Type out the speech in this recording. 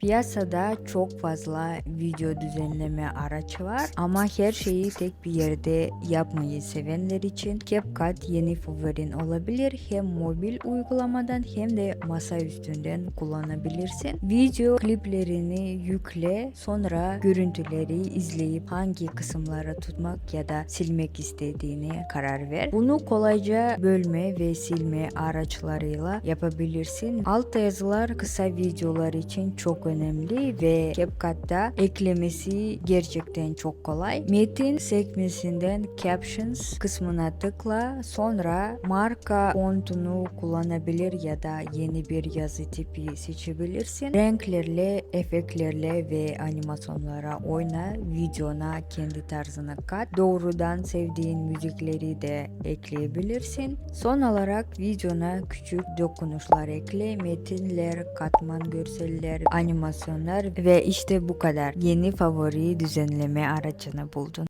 Piyasada çok fazla video düzenleme araç var ama her şeyi tek bir yerde yapmayı sevenler için CapCut yeni favorin olabilir. Hem mobil uygulamadan hem de masa üstünden kullanabilirsin. Video kliplerini yükle sonra görüntüleri izleyip hangi kısımları tutmak ya da silmek istediğini karar ver. Bunu kolayca bölme ve silme araçlarıyla yapabilirsin. Alt yazılar kısa videolar için çok önemli ve CapCut'ta eklemesi gerçekten çok kolay. Metin sekmesinden Captions kısmına tıkla sonra marka fontunu kullanabilir ya da yeni bir yazı tipi seçebilirsin. Renklerle, efektlerle ve animasyonlara oyna, videona kendi tarzına kat. Doğrudan sevdiğin müzikleri de ekleyebilirsin. Son olarak videona küçük dokunuşlar ekle, metinler, katman görseller, animasyonlar ve işte bu kadar. Yeni favori düzenleme aracını buldun.